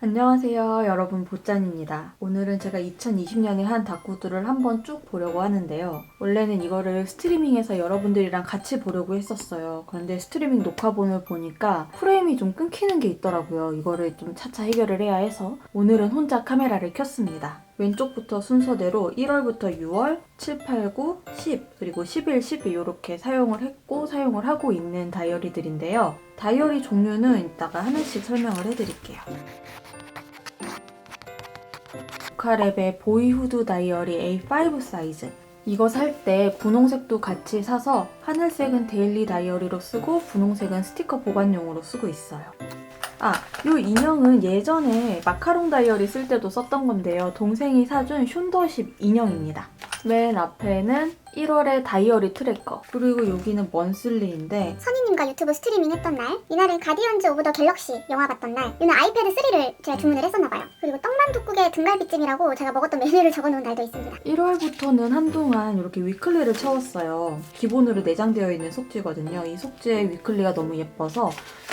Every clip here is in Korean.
안녕하세요 여러분. 보짠입니다. 오늘은 제가 2020년에 한 다꾸들을 한번 쭉 보려고 하는데요. 원래는 이거를 스트리밍에서 여러분들이랑 같이 보려고 했었어요. 그런데 스트리밍 녹화본을 보니까 프레임이 좀 끊기는 게 있더라고요. 이거를 좀 차차 해결을 해야 해서 오늘은 혼자 카메라를 켰습니다 왼쪽부터 순서대로 1월부터 6월, 7, 8, 9, 10, 그리고 11, 12 이렇게 사용을 했고 사용을 하고 있는 다이어리들인데요. 다이어리 종류는 이따가 하나씩 설명을 해드릴게요. 루카랩의 보이후드 다이어리 A5 사이즈. 이거 살 때 분홍색도 같이 사서 하늘색은 데일리 다이어리로 쓰고 분홍색은 스티커 보관용으로 쓰고 있어요. 아, 요 인형은 예전에 마카롱 다이어리 쓸 때도 썼던 건데요. 동생이 사준 숀더십 인형입니다. 맨 앞에는 1월의 다이어리 트래커. 그리고 여기는 먼슬리인데 선희님과 유튜브 스트리밍 했던 날 이날은 가디언즈 오브 더 갤럭시 영화 봤던 날 이날 아이패드 3를 제가 주문을 했었나봐요 그리고 떡만둣국의 등갈비찜이라고 제가 먹었던 메뉴를 적어놓은 날도 있습니다 1월부터는 한동안 이렇게 위클리를 채웠어요. 기본으로 내장되어 있는 속지거든요. 이 속지의 위클리가 너무 예뻐서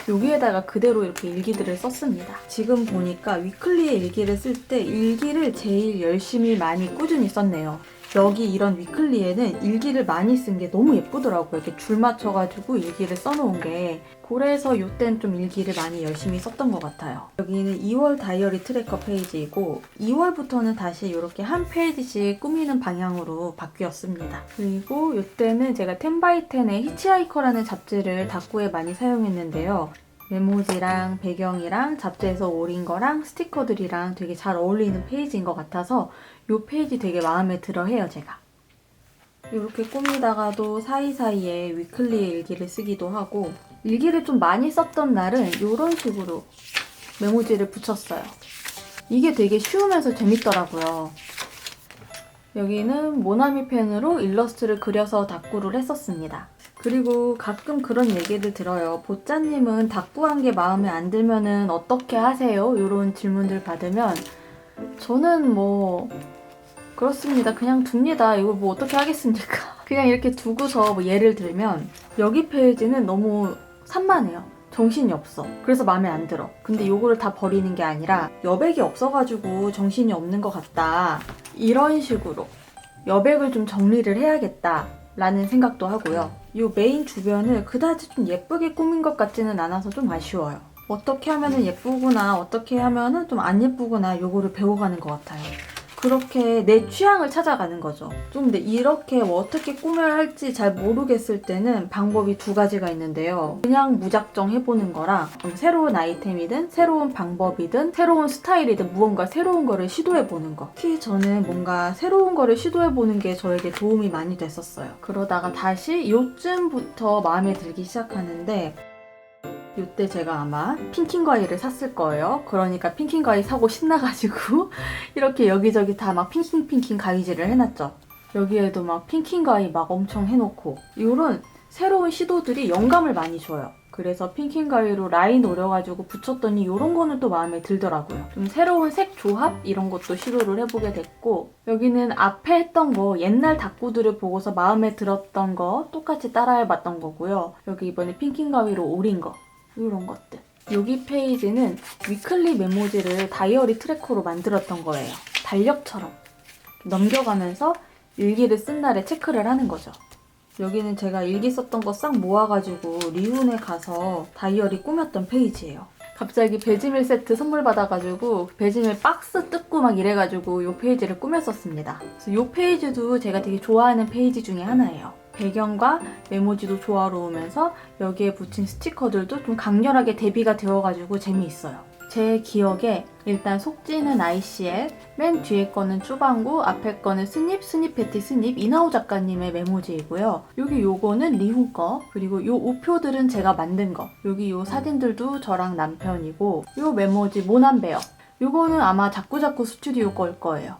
여기에다가 그대로 이렇게 일기들을 썼습니다. 지금 보니까 위클리의 일기를 쓸 때 일기를 제일 열심히 많이 꾸준히 썼네요. 여기 이런 위클리에는 일기를 많이 쓴 게 너무 예쁘더라고요. 이렇게 줄 맞춰가지고 일기를 써놓은 게. 그래서 이땐 좀 일기를 많이 열심히 썼던 것 같아요. 여기는 2월 다이어리 트래커 페이지이고 2월부터는 다시 이렇게 한 페이지씩 꾸미는 방향으로 바뀌었습니다. 그리고 이때는 제가 10x10의 히치하이커라는 잡지를 다꾸에 많이 사용했는데요. 메모지랑 배경이랑 잡지에서 오린 거랑 스티커들이랑 되게 잘 어울리는 페이지인 것 같아서 이 페이지 되게 마음에 들어 해요, 제가. 이렇게 꾸미다가도 사이사이에 위클리 일기를 쓰기도 하고 일기를 좀 많이 썼던 날은 이런 식으로 메모지를 붙였어요. 이게 되게 쉬우면서 재밌더라고요. 여기는 모나미 펜으로 일러스트를 그려서 다꾸를 했었습니다. 그리고 가끔 그런 얘기를 들어요. 보짜님은 다꾸한 게 마음에 안 들면은 어떻게 하세요? 이런 질문들 받으면 저는 뭐 그렇습니다. 그냥 둡니다. 이거 뭐 어떻게 하겠습니까? 그냥 이렇게 두고서 뭐 예를 들면 여기 페이지는 너무 산만해요. 정신이 없어. 그래서 마음에 안 들어. 근데 요거를 다 버리는 게 아니라 여백이 없어가지고 정신이 없는 것 같다. 이런 식으로 여백을 좀 정리를 해야겠다. 라는 생각도 하고요. 이 메인 주변을 그다지 좀 예쁘게 꾸민 것 같지는 않아서 좀 아쉬워요. 어떻게 하면은 예쁘구나, 어떻게 하면은 좀 안 예쁘구나, 요거를 배워가는 것 같아요. 그렇게 내 취향을 찾아가는 거죠. 좀 근데 이렇게 뭐 어떻게 꾸며야 할지 잘 모르겠을 때는 방법이 두 가지가 있는데요. 그냥 무작정 해보는 거랑 새로운 아이템이든 새로운 방법이든 새로운 스타일이든 무언가 새로운 거를 시도해보는 거. 특히 저는 뭔가 새로운 거를 시도해보는 게 저에게 도움이 많이 됐었어요. 그러다가 다시 요쯤부터 마음에 들기 시작하는데 이때 제가 아마 핑킹 과일을 샀을 거예요. 그러니까 핑킹 과일 사고 신나가지고 이렇게 여기저기 다 막 핑킹 핑킹 가위질을 해놨죠. 여기에도 막 핑킹 과일 막 엄청 해놓고 이런 새로운 시도들이 영감을 많이 줘요. 그래서 핑킹 가위로 라인 오려가지고 붙였더니 이런 거는 또 마음에 들더라고요. 좀 새로운 색 조합 이런 것도 시도를 해보게 됐고 여기는 앞에 했던 거 옛날 다꾸들을 보고서 마음에 들었던 거 똑같이 따라해봤던 거고요. 여기 이번에 핑킹 가위로 오린 거 이런 것들. 여기 페이지는 위클리 메모지를 다이어리 트래커로 만들었던 거예요. 달력처럼 넘겨가면서 일기를 쓴 날에 체크를 하는 거죠. 여기는 제가 일기 썼던 거 싹 모아가지고 리운에 가서 다이어리 꾸몄던 페이지예요. 갑자기 배지밀 세트 선물 받아가지고 배지밀 박스 뜯고 막 이래가지고 이 페이지를 꾸몄었습니다. 그래서 이 페이지도 제가 되게 좋아하는 페이지 중에 하나예요. 배경과 메모지도 조화로우면서 여기에 붙인 스티커들도 좀 강렬하게 대비가 되어가지고 재미있어요. 제 기억에 일단 속지는 ICL, 맨 뒤에 거는 쭈방구, 앞에 거는 스닙, 스닙 패티 스닙, 이나우 작가님의 메모지이고요. 여기 요거는 리훈 거, 그리고 요 우표들은 제가 만든 거. 여기 요 사진들도 저랑 남편이고, 요 메모지 모난베어. 요거는 아마 자꾸자꾸 스튜디오 걸 거예요.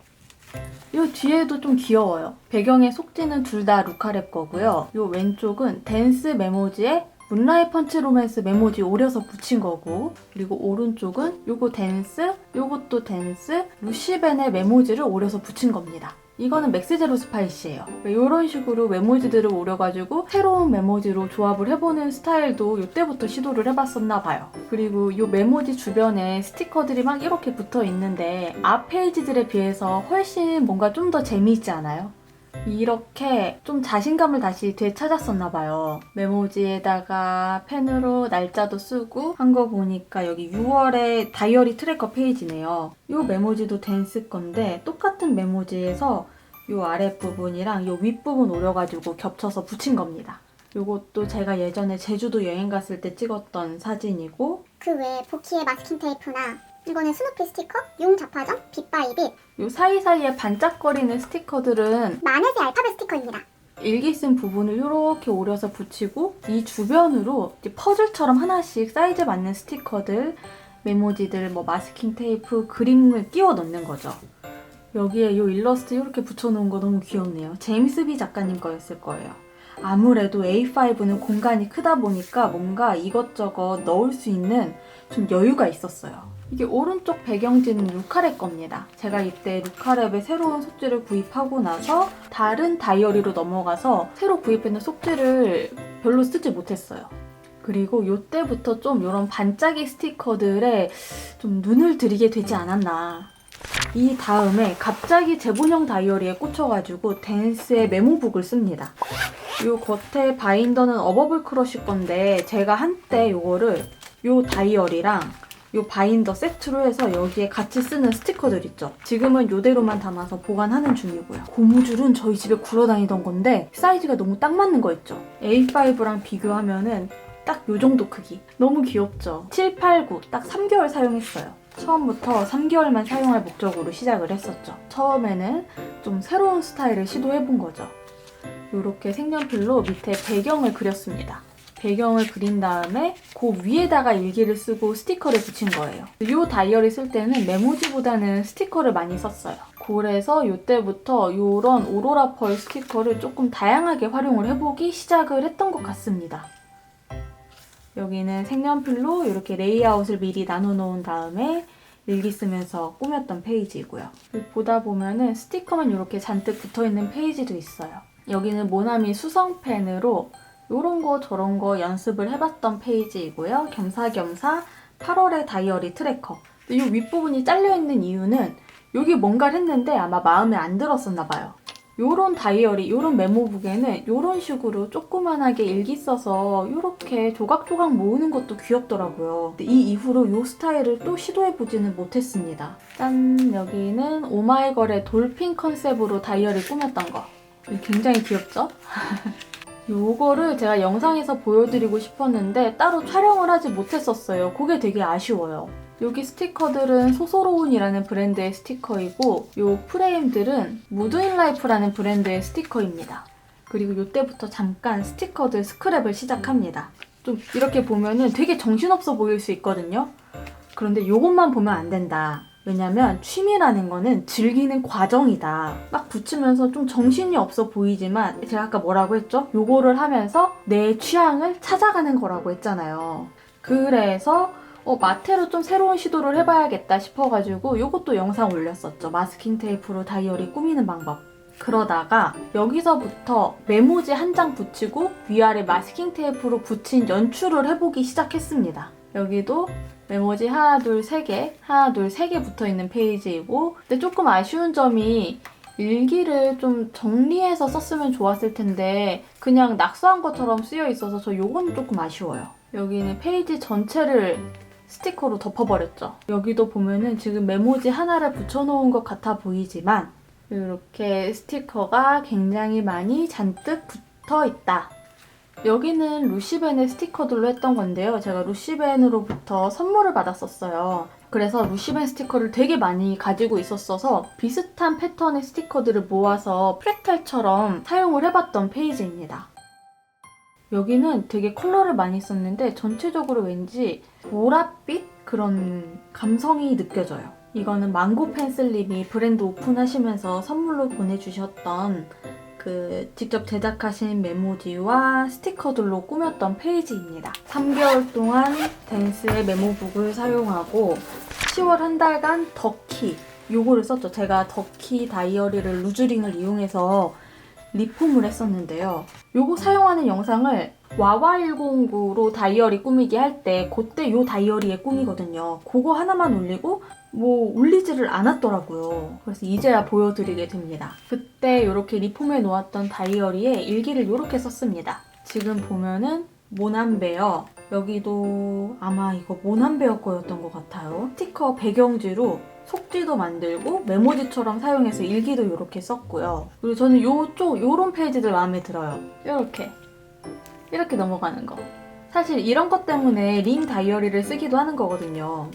요 뒤에도 좀 귀여워요. 배경의 속지는 둘 다 루카랩 거고요. 요 왼쪽은 댄스 메모지에 문라이 펀치 로맨스 메모지 오려서 붙인 거고 그리고 오른쪽은 요거 댄스, 요것도 댄스, 루시벤의 메모지를 오려서 붙인 겁니다. 이거는 맥스제로 스파이시예요. 이런 식으로 메모지들을 오려가지고 새로운 메모지로 조합을 해보는 스타일도 이때부터 시도를 해봤었나 봐요. 그리고 이 메모지 주변에 스티커들이 막 이렇게 붙어 있는데 앞 페이지들에 비해서 훨씬 뭔가 좀 더 재미있지 않아요? 이렇게 좀 자신감을 다시 되찾았었나 봐요. 메모지에다가 펜으로 날짜도 쓰고 한 거 보니까 여기 6월에 다이어리 트래커 페이지네요. 이 메모지도 댄스 건데 똑같은 메모지에서 이 아랫부분이랑 이 윗부분 오려가지고 겹쳐서 붙인 겁니다. 이것도 제가 예전에 제주도 여행 갔을 때 찍었던 사진이고 그 외에 보키의 마스킹 테이프나 이거는 스누피 스티커, 용 잡화점, 빗바이빗, 이 사이사이에 반짝거리는 스티커들은 마넷의 알파벳 스티커입니다. 일기 쓴 부분을 이렇게 오려서 붙이고 이 주변으로 퍼즐처럼 하나씩 사이즈 맞는 스티커들, 메모지들, 뭐 마스킹 테이프, 그림을 끼워 넣는 거죠. 여기에 이 일러스트 이렇게 붙여놓은 거 너무 귀엽네요. 제임스 비 작가님 거였을 거예요. 아무래도 A5는 공간이 크다 보니까 뭔가 이것저것 넣을 수 있는 좀 여유가 있었어요. 이게 오른쪽 배경지는 루카랩 겁니다. 제가 이때 루카랩의 새로운 속지를 구입하고 나서 다른 다이어리로 넘어가서 새로 구입했는 속지를 별로 쓰지 못했어요. 그리고 이때부터 좀 이런 반짝이 스티커들에 좀 눈을 들이게 되지 않았나. 이 다음에 갑자기 제본형 다이어리에 꽂혀가지고 댄스의 메모북을 씁니다. 이 겉에 바인더는 어버블 크러쉬 건데 제가 한때 이거를 이 다이어리랑 이 바인더 세트로 해서 여기에 같이 쓰는 스티커들 있죠. 지금은 이대로만 담아서 보관하는 중이고요. 고무줄은 저희 집에 굴러다니던 건데 사이즈가 너무 딱 맞는 거 있죠. A5랑 비교하면은 딱 요 정도 크기. 너무 귀엽죠. 7, 8, 9 딱 3개월 사용했어요. 처음부터 3개월만 사용할 목적으로 시작을 했었죠. 처음에는 좀 새로운 스타일을 시도해본 거죠. 이렇게 색연필로 밑에 배경을 그렸습니다. 배경을 그린 다음에 그 위에다가 일기를 쓰고 스티커를 붙인 거예요. 이 다이어리 쓸 때는 메모지보다는 스티커를 많이 썼어요. 그래서 이때부터 이런 오로라 펄 스티커를 조금 다양하게 활용을 해보기 시작을 했던 것 같습니다. 여기는 색연필로 이렇게 레이아웃을 미리 나눠 놓은 다음에 일기 쓰면서 꾸몄던 페이지이고요. 보다 보면은 스티커만 이렇게 잔뜩 붙어 있는 페이지도 있어요. 여기는 모나미 수성펜으로 이런 거 저런 거 연습을 해봤던 페이지이고요. 겸사겸사 8월의 다이어리 트래커. 이 윗부분이 잘려있는 이유는 여기 뭔가를 했는데 아마 마음에 안 들었었나 봐요. 요런 다이어리, 요런 메모북에는 요런 식으로 조그만하게 일기 써서 요렇게 조각조각 모으는 것도 귀엽더라고요. 이 이후로 요 스타일을 또 시도해보지는 못했습니다. 짠! 여기는 오마이걸의 돌핀 컨셉으로 다이어리 꾸몄던 거. 굉장히 귀엽죠? 요거를 제가 영상에서 보여드리고 싶었는데 따로 촬영을 하지 못했었어요. 그게 되게 아쉬워요. 여기 스티커들은 소소로운이라는 브랜드의 스티커이고 요 프레임들은 무드인라이프라는 브랜드의 스티커입니다. 그리고 이때부터 잠깐 스티커들 스크랩을 시작합니다. 좀 이렇게 보면은 되게 정신없어 보일 수 있거든요. 그런데 요것만 보면 안 된다. 왜냐면 취미라는 거는 즐기는 과정이다. 막 붙이면서 좀 정신이 없어 보이지만 제가 아까 뭐라고 했죠? 요거를 하면서 내 취향을 찾아가는 거라고 했잖아요. 그래서 어, 마테로 좀 새로운 시도를 해봐야겠다 싶어가지고 요것도 영상 올렸었죠. 마스킹 테이프로 다이어리 꾸미는 방법. 그러다가 여기서부터 메모지 한 장 붙이고 위아래 마스킹 테이프로 붙인 연출을 해보기 시작했습니다. 여기도 메모지 하나, 둘, 세 개, 하나, 둘, 세 개 붙어 있는 페이지이고, 근데 조금 아쉬운 점이 일기를 좀 정리해서 썼으면 좋았을 텐데, 그냥 낙서한 것처럼 쓰여 있어서 저 요건 조금 아쉬워요. 여기는 페이지 전체를 스티커로 덮어버렸죠. 여기도 보면은 지금 메모지 하나를 붙여놓은 것 같아 보이지만, 이렇게 스티커가 굉장히 많이 잔뜩 붙어 있다. 여기는 루시벤의 스티커들로 했던 건데요. 제가 루시벤으로부터 선물을 받았었어요. 그래서 루시벤 스티커를 되게 많이 가지고 있었어서 비슷한 패턴의 스티커들을 모아서 프레텔처럼 사용을 해봤던 페이지입니다. 여기는 되게 컬러를 많이 썼는데 전체적으로 왠지 보랏빛 그런 감성이 느껴져요. 이거는 망고 펜슬님이 브랜드 오픈하시면서 선물로 보내주셨던 그 직접 제작하신 메모지와 스티커들로 꾸몄던 페이지입니다. 3개월 동안 댄스의 메모북을 사용하고 10월 한 달간 더키 요거를 썼죠. 제가 더키 다이어리를 루즈링을 이용해서 리폼을 했었는데요. 요거 사용하는 영상을 와와109로 다이어리 꾸미기 할 때 그때 요 다이어리의 꿈이거든요. 그거 하나만 올리고 뭐 올리지를 않았더라고요. 그래서 이제야 보여드리게 됩니다. 그때 이렇게 리폼해 놓았던 다이어리에 일기를 이렇게 썼습니다. 지금 보면은 모난베어 여기도 아마 이거 모난베어 거였던 것 같아요. 스티커 배경지로 속지도 만들고 메모지처럼 사용해서 일기도 이렇게 썼고요. 그리고 저는 요쪽 요런 페이지들 마음에 들어요. 이렇게 이렇게 넘어가는 거. 사실 이런 것 때문에 링 다이어리를 쓰기도 하는 거거든요.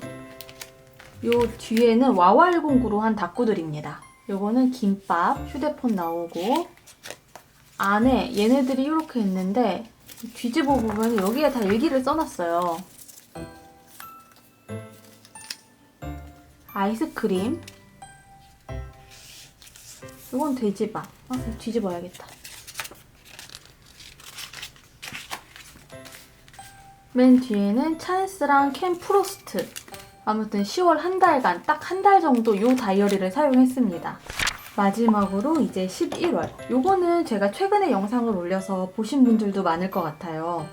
요 뒤에는 와와109로 한 다꾸들입니다. 요거는 김밥, 휴대폰 나오고 안에 얘네들이 이렇게 있는데 뒤집어 보면 여기에 다 일기를 써놨어요. 아이스크림. 이건 돼지밥. 아, 뒤집어야겠다. 맨 뒤에는 찬스랑 캔 프로스트. 아무튼 10월 한 달간 딱 한 달 정도 요 다이어리를 사용했습니다. 마지막으로 이제 11월. 요거는 제가 최근에 영상을 올려서 보신 분들도 많을 것 같아요.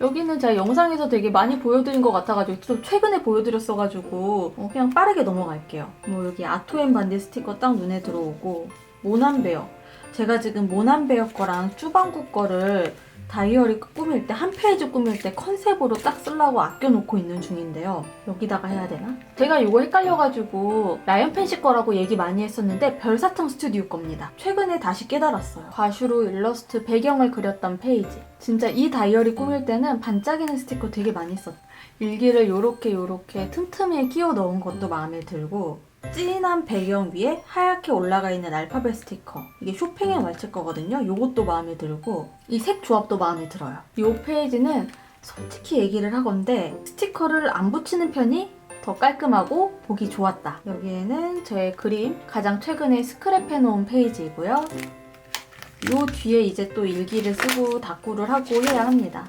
여기는 제가 영상에서 되게 많이 보여드린 것 같아가지고 좀 최근에 보여드렸어가지고 어, 그냥 빠르게 넘어갈게요. 뭐 여기 아토앤 반디 스티커 딱 눈에 들어오고 모난베어. 제가 지금 모난베어 거랑 쭈방구 거를 다이어리 꾸밀 때 한 페이지 꾸밀 때 컨셉으로 딱 쓰려고 아껴놓고 있는 중인데요. 여기다가 해야 되나? 제가 이거 헷갈려가지고 라이언 펜시 거라고 얘기 많이 했었는데 별사탕 스튜디오 겁니다. 최근에 다시 깨달았어요. 과슈로 일러스트 배경을 그렸던 페이지. 진짜 이 다이어리 꾸밀 때는 반짝이는 스티커 되게 많이 썼어요. 일기를 요렇게 요렇게 틈틈이에 끼워 넣은 것도 마음에 들고 진한 배경 위에 하얗게 올라가 있는 알파벳 스티커. 이게 쇼핑에 걸칠 거거든요. 요것도 마음에 들고 이 색 조합도 마음에 들어요. 이 페이지는 솔직히 얘기를 하건데 스티커를 안 붙이는 편이 더 깔끔하고 보기 좋았다. 여기에는 저의 그림 가장 최근에 스크랩해 놓은 페이지이고요. 요 뒤에 이제 또 일기를 쓰고 다꾸를 하고 해야 합니다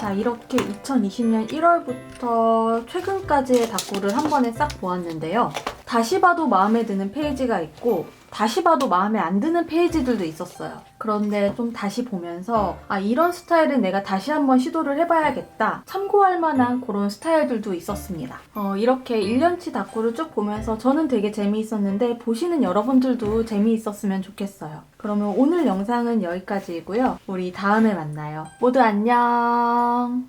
자 이렇게 2020년 1월부터 최근까지의 다꾸를 한 번에 싹 보았는데요. 다시 봐도 마음에 드는 페이지가 있고 다시 봐도 마음에 안 드는 페이지들도 있었어요. 그런데 좀 다시 보면서 아 이런 스타일은 내가 다시 한번 시도를 해봐야겠다. 참고할 만한 그런 스타일들도 있었습니다. 어, 이렇게 1년치 다꾸를 쭉 보면서 저는 되게 재미있었는데 보시는 여러분들도 재미있었으면 좋겠어요. 그러면 오늘 영상은 여기까지이고요. 우리 다음에 만나요. 모두 안녕.